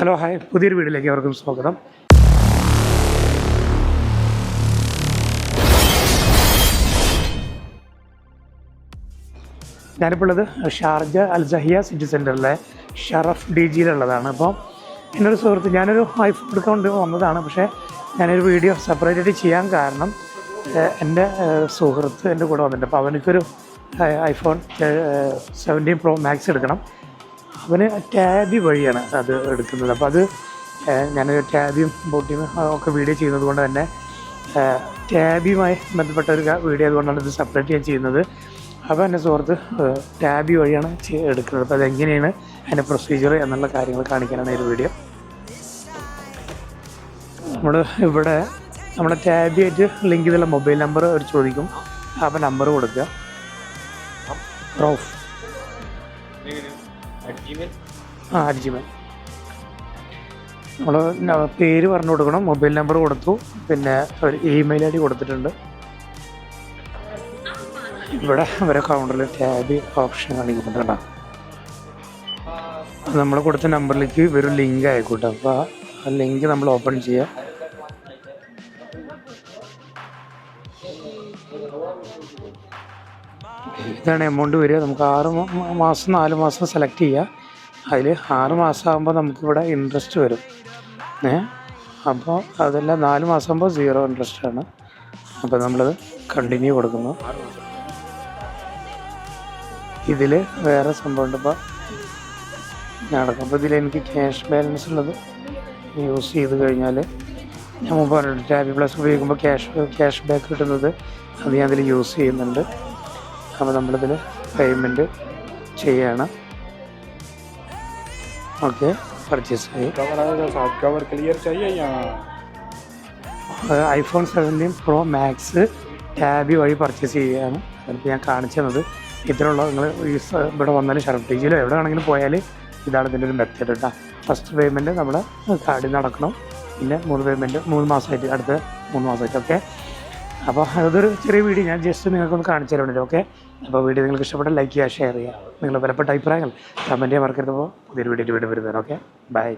Hello hi. പുതിയൊരു വീഡിയോയിലേക്ക് അവർക്കും സ്വാഗതം. ഞാനിപ്പോൾ ഉള്ളത് ഷാർജ അൽ ജഹിയ സിറ്റി സെന്ററിലെ ഷറഫ് ഡി ജിയിലുള്ളതാണ് അപ്പോൾ എന്നൊരു സുഹൃത്ത് ഞാനൊരു ഐഫോൺ എടുക്കൊണ്ട് കൊണ്ട് വന്നതാണ്. പക്ഷേ ഞാനൊരു വീഡിയോ സെപ്പറേറ്റ് ആയിട്ട് ചെയ്യാൻ കാരണം എന്റെ സുഹൃത്ത് എന്റെ കൂടെ വന്നിട്ടുണ്ട്. അപ്പോൾ അവനക്കൊരു ഐഫോൺ സെവന്റീൻ പ്രോ മാക്സ് എടുക്കണം. അവന് ടാബി വഴിയാണ് അത് എടുക്കുന്നത്. അപ്പോൾ അത് ഞാൻ ടാബിയും ബോട്ടിയും ഒക്കെ വീഡിയോ ചെയ്യുന്നത് കൊണ്ട് തന്നെ ടാബിയുമായി ബന്ധപ്പെട്ട ഒരു വീഡിയോ അതുകൊണ്ടാണ് ഇത് സെപ്പറേറ്റ് ഞാൻ ചെയ്യുന്നത്. അപ്പോൾ എന്റെ സുഹൃത്ത് ടാബി വഴിയാണ് എടുക്കുന്നത്. അപ്പോൾ അതെങ്ങനെയാണ് അതിന്റെ പ്രൊസീജിയർ എന്നുള്ള കാര്യങ്ങൾ കാണിക്കാനാണ് ഈ വീഡിയോ. നമ്മൾ ഇവിടെ നമ്മുടെ ടാബിയായിട്ട് ലിങ്ക് ചെയ്തുള്ള മൊബൈൽ നമ്പർ അവർ ചോദിക്കും. അപ്പോൾ നമ്പർ കൊടുക്കുക. റോഫ് ആ നമ്മൾ പേര് പറഞ്ഞു കൊടുക്കണം മൊബൈൽ നമ്പർ കൊടുത്തു പിന്നെ ഒരു ഇമെയിൽ ഐ ഡി കൊടുത്തിട്ടുണ്ട്. ഇവിടെ വരെ കൗണ്ടറിൽ ടാബ് ഓപ്ഷൻ കാണിക്കുന്നുണ്ട് നമ്മൾ കൊടുത്ത നമ്പറിലേക്ക് ഇവരൊരു ലിങ്ക് ആയിക്കോട്ടെ അപ്പോൾ ആ ലിങ്ക് നമ്മൾ ഓപ്പൺ ചെയ്യുക ഇതാണ് എമൗണ്ട് വരിക. നമുക്ക് ആറ് മാസം നാല് മാസം സെലക്ട് ചെയ്യുക അതിൽ ആറ് മാസം ആകുമ്പോൾ നമുക്കിവിടെ ഇൻട്രസ്റ്റ് വരും. ഏ? അപ്പോൾ അതെല്ലാം നാല് മാസം ആകുമ്പോൾ സീറോ ഇൻട്രസ്റ്റ് ആണ്. അപ്പോൾ നമ്മളത് കണ്ടിന്യൂ കൊടുക്കുന്നു. ഇതിൽ വേറെ സംഭവമുണ്ട്. ഇപ്പോൾ നടക്കും അപ്പോൾ ഇതിൽ എനിക്ക് ക്യാഷ് ബാലൻസ് ഉള്ളത് യൂസ് ചെയ്ത് കഴിഞ്ഞാൽ ഞാൻ മുമ്പ് പറഞ്ഞിട്ട് ടാബി പ്ലസ് ഉപയോഗിക്കുമ്പോൾ ക്യാഷ് ക്യാഷ് ബാക്ക് കിട്ടുന്നത് അത് ഞാൻ അതിൽ യൂസ് ചെയ്യുന്നുണ്ട്. അപ്പോൾ നമ്മളിതിൽ പേയ്മെന്റ് ചെയ്യണം. Okay purchase iPhone seventeen pro max Tabby വഴി പർച്ചേസ് ചെയ്യുകയാണ്. അതിപ്പോൾ ഞാൻ കാണിച്ചു തന്നത്. ഇത്തരമുള്ള നിങ്ങൾ ഇവിടെ വന്നാലും ഷർട്ടേജിലോ എവിടെ വേണമെങ്കിലും പോയാൽ ഇതാണ് ഇതിന്റെ ഒരു മെത്തേഡ് കേട്ടോ ഫസ്റ്റ് പേയ്മെന്റ് നമ്മൾ കാർഡിൽ നടക്കണം. പിന്നെ മൂന്ന് പേയ്മെന്റ് മൂന്ന് മാസമായിട്ട് അടുത്ത മൂന്ന് മാസമായിട്ട് ഓക്കെ അപ്പോൾ അതൊരു ചെറിയ വീഡിയോ. ഞാൻ ജസ്റ്റ് നിങ്ങൾക്കൊന്ന് കാണിച്ചു തരുന്നുണ്ട്. ഓക്കെ അപ്പോൾ വീഡിയോ നിങ്ങൾക്ക് ഇഷ്ടപ്പെട്ട ലൈക്ക് ചെയ്യുക ഷെയർ ചെയ്യുക. നിങ്ങളുടെ വിലപ്പെട്ട അഭിപ്രായങ്ങൾ കമന്റ് ചെയ്യാൻ മറക്കരുത്. അപ്പോൾ പുതിയൊരു വീഡിയോ വീണ്ടും വരുന്നതാണ്. Okay bye